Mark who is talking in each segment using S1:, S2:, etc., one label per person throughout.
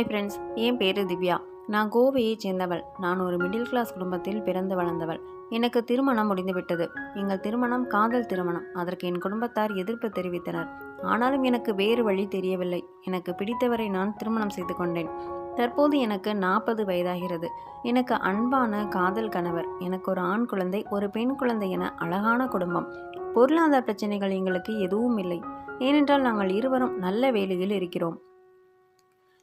S1: Hi friends என் பேர் திவ்யா. நான் கோவையைச் சேர்ந்தவள். நான் ஒரு மிடில் கிளாஸ் குடும்பத்தில் பிறந்து வளர்ந்தவள். எனக்கு திருமணம் முடிந்துவிட்டது. எங்கள் திருமணம் காதல் திருமணம். அதற்கு என் குடும்பத்தார் எதிர்ப்பு தெரிவித்தனர். ஆனாலும் எனக்கு வேறு வழி தெரியவில்லை. எனக்கு பிடித்தவரை நான் திருமணம் செய்து கொண்டேன். தற்போது எனக்கு நாற்பது வயதாகிறது. எனக்கு அன்பான காதல் கணவர். எனக்கு ஒரு ஆண் குழந்தை ஒரு பெண் குழந்தை என அழகான குடும்பம். பொருளாதார பிரச்சனைகள் எங்களுக்கு எதுவும் இல்லை. ஏனென்றால் நாங்கள் இருவரும் நல்ல வேலையில் இருக்கிறோம்.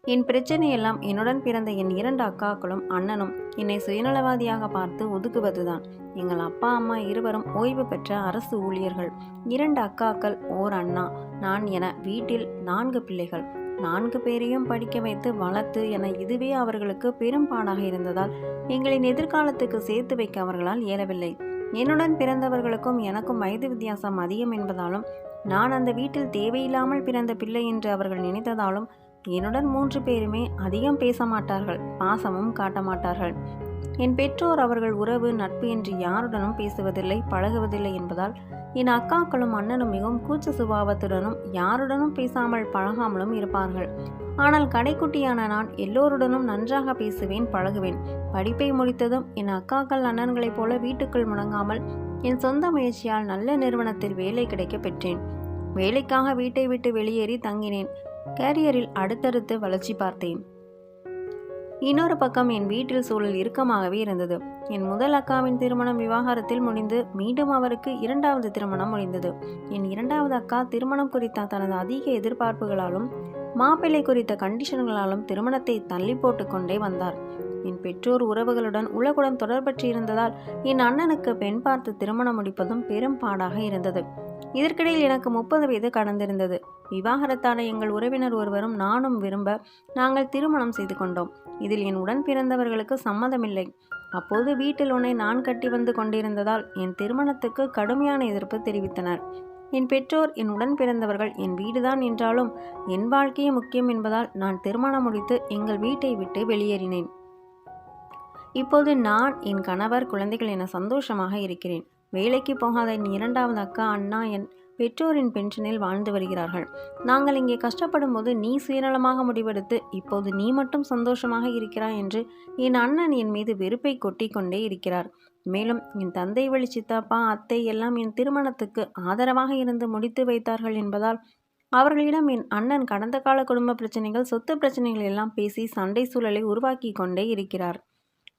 S1: என் பிரச்சனையெல்லாம் என்னுடன் பிறந்த என் இரண்டு அக்காக்களும் அண்ணனும் என்னை சுயநலவாதியாக பார்த்து ஒதுக்குவதுதான். எங்கள் அப்பா அம்மா இருவரும் ஓய்வு பெற்ற அரசு ஊழியர்கள். இரண்டு அக்காக்கள் ஓர் அண்ணா. நான் என வீட்டில் நான்கு பிள்ளைகள். நான்கு பேரையும் படிக்க வைத்து வளர்த்து என இதுவே அவர்களுக்கு பெரும்பாடாக இருந்ததால் எங்களின் எதிர்காலத்துக்கு சேர்த்து வைக்க அவர்களால் இயலவில்லை. என்னுடன் பிறந்தவர்களுக்கும் எனக்கும் வயது வித்தியாசம் அதிகம் என்பதாலும் நான் அந்த வீட்டில் தேவையில்லாமல் பிறந்த பிள்ளை என்று அவர்கள் நினைத்ததாலும் என்னுடன் மூன்று பேருமே அதிகம் பேச மாட்டார்கள் பாசமும் காட்ட மாட்டார்கள் என் பெற்றோர் அவர்கள் உறவு நட்பு என்று யாருடனும் பேசுவதில்லை பழகுவதில்லை என்பதால் என் அக்காக்களும் அண்ணனும் மிகவும் கூச்ச சுபாவத்துடனும் யாருடனும் பேசாமல் பழகாமலும் இருப்பார்கள். ஆனால் கடைக்குட்டியான நான் எல்லோருடனும் நன்றாக பேசுவேன் பழகுவேன். படிப்பை முடித்ததும் என் அக்காக்கள் அண்ணன்களைப் போல வீட்டுக்குள் முடங்காமல் என் சொந்த முயற்சியால் நல்ல நிறுவனத்தில் வேலை கிடைக்க பெற்றேன். வேலைக்காக வீட்டை விட்டு வெளியேறி தங்கினேன். கேரியரில் அடுத்தடுத்து வளர்ச்சி பார்த்தேன். இன்னொரு பக்கம் என் வீட்டில் சூழல் இறுக்கமாகவே இருந்தது. என் முதல் அக்காவின் திருமணம் விவாகரத்தில் முடிந்து மீண்டும் அவருக்கு இரண்டாவது திருமணம் முடிந்தது. என் இரண்டாவது அக்கா திருமணம் குறித்த தனது அதிக எதிர்பார்ப்புகளாலும் மாப்பிள்ளை குறித்த கண்டிஷன்களாலும் திருமணத்தை தள்ளி போட்டு கொண்டே வந்தார். என் பெற்றோர் உறவுகளுடன் உலகுடன் தொடர்பற்றி இருந்ததால் என் அண்ணனுக்கு பெண் பார்த்து திருமணம் முடிப்பதும் பெரும் பாடாக இருந்தது. இதற்கிடையில் எனக்கு முப்பது வயது கடந்திருந்தது. விவாகரத்தான எங்கள் உறவினர் ஒருவரும் நானும் விரும்ப நாங்கள் திருமணம் செய்து கொண்டோம். இதில் என் உடன் பிறந்தவர்களுக்கு சம்மதமில்லை. அப்போது வீட்டில் உன்னை நான் கட்டி வந்து கொண்டிருந்ததால் என் திருமணத்துக்கு கடுமையான எதிர்ப்பு தெரிவித்தனர். என் பெற்றோர் என் உடன் பிறந்தவர்கள் என் வீடுதான் என்றாலும் என் வாழ்க்கையே முக்கியம் என்பதால் நான் திருமணம் முடித்து எங்கள் வீட்டை விட்டு வெளியேறினேன். இப்போது நான் என் கணவர் குழந்தைகள் என சந்தோஷமாக இருக்கிறேன். வேலைக்கு போகாத என் இரண்டாவது அக்கா அண்ணா என் பெற்றோரின் பென்ஷனில் வாழ்ந்து வருகிறார்கள். நாங்கள் இங்கே கஷ்டப்படும் போது நீ சுயநலமாக முடிவெடுத்து இப்போது நீ மட்டும் சந்தோஷமாக இருக்கிறாய் என்று என் அண்ணன் என் மீது வெறுப்பை கொட்டி கொண்டே இருக்கிறார். மேலும் என் தந்தை வழி சித்தப்பா அத்தை எல்லாம் என் திருமணத்துக்கு ஆதரவாக இருந்து முடித்து வைத்தார்கள் என்பதால் அவர்களிடம் என் அண்ணன் கடந்த கால குடும்ப பிரச்சனைகள் சொத்து பிரச்சனைகள் எல்லாம் பேசி சண்டை சூழலை உருவாக்கி கொண்டே இருக்கிறார்.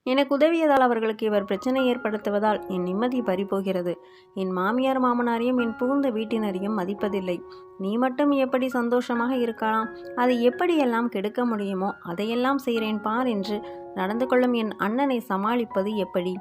S1: எனக்கு உதவியதால் அவர்களுக்கு இவர் பிரச்சனை ஏற்படுத்துவதால் என் நிம்மதி பறிபோகிறது. என் மாமியார் மாமனாரையும் என் புகுந்த வீட்டினரையும் மதிப்பதில்லை. நீ மட்டும் எப்படி சந்தோஷமாக இருக்கலாம் அதை எப்படியெல்லாம் கெடுக்க முடியுமோ அதையெல்லாம் செய்கிறேன் பார் என்று நடந்து கொள்ளும் என் அண்ணனை சமாளிப்பது எப்படி?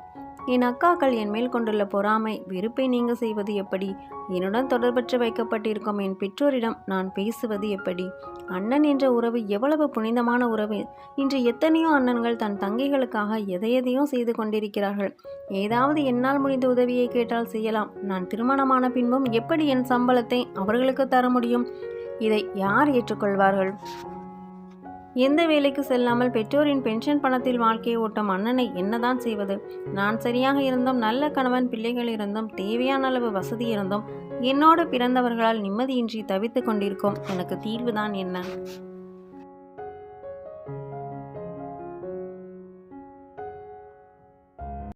S1: என் அக்காக்கள் என் மேல் கொண்டுள்ள பொறாமை வெறுப்பை நீங்க செய்வது எப்படி? என்னுடன் தொடர்பற்று வைக்கப்பட்டிருக்கும் என் பெற்றோரிடம் நான் பேசுவது எப்படி? அண்ணன் என்ற உறவு எவ்வளவு புனிதமான உறவு? இன்று எத்தனையோ அண்ணன்கள் தன் தங்கைகளுக்காக எதையெதையோ செய்து கொண்டிருக்கிறார்கள். ஏதாவது என்னால் முடிந்த உதவியை கேட்டால் செய்யலாம். நான் திருமணமான பின்பும் எப்படி என் சம்பளத்தை அவர்களுக்கு தர முடியும்? இதை யார் ஏற்றுக்கொள்வார்கள்? எந்த வேலைக்கு செல்லாமல் பெற்றோரின் பென்ஷன் பணத்தில் வாழ்க்கையை ஓட்டும் அண்ணனை என்னதான் செய்வது? நான் சரியாக இருந்தும் நல்ல கணவன் பிள்ளைகள் இருந்தும் தேவையான அளவு வசதி இருந்தும் என்னோடு பிறந்தவர்களால் நிம்மதியின்றி தவித்து கொண்டிருக்கும் எனக்கு தீர்வுதான் என்ன?